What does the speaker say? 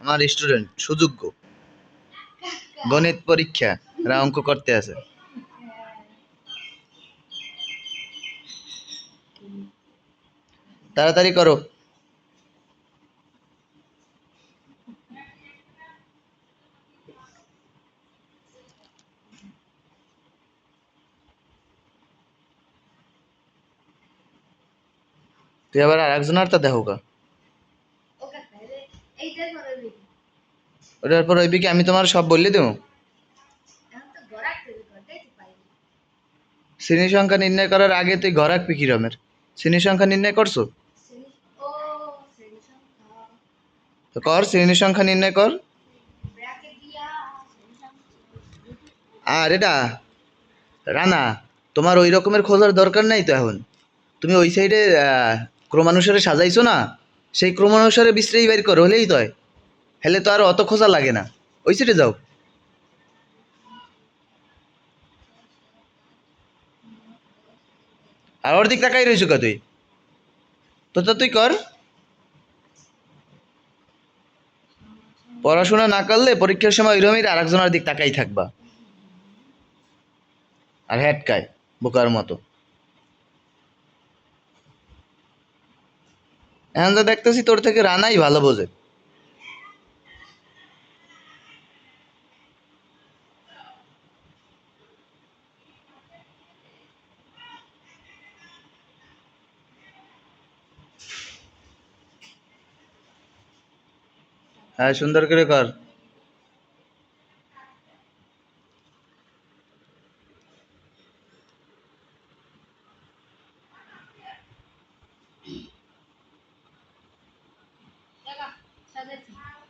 আমার স্টুডেন্ট সুযোগ্য। গণিত পরীক্ষা, এরা অঙ্ক করতে আছে। তাড়াতাড়ি করো। তুই আবার আর একজনের দেখো কা ওকে তাহলে এইটার পরে দেখি ওটার পর ওই বিকে আমি তোমার সব বললে দেবো? শ্রেণি সংখ্যা নির্ণয় করার আগে তুই ঘর রাখবি কি রমের। শ্রেণি সংখ্যা নির্ণয় করছ? তো কর শ্রেণি সংখ্যা নির্ণয় কর। আর এটা রানা তোমার ওই রকমের খোঁজার দরকার নাই তো এখন? তুমি ওই সাইডে ক্রমানুসারে সাজাইছো না? সেই ক্রমানুসারে বিশ্রেই বের করো, হলেই তো হয়। হেলে তো আর অত খোঁজা লাগে না। ওই সাইডে যাও। আর ওর দিক তাকাই রয়েছো কা তুই? তো তো তুই কর। পড়াশোনা না করলে পরীক্ষার সময় ওইরকমই আর একজনের দিক তাকাই থাকবা। আর হ্যাটকায় বোকার মতো। এখন তো দেখতেছি তোর থেকে রানাই ভালো বোঝে। হ্যাঁ সুন্দর করে কর। দেখা সাজাচ্ছি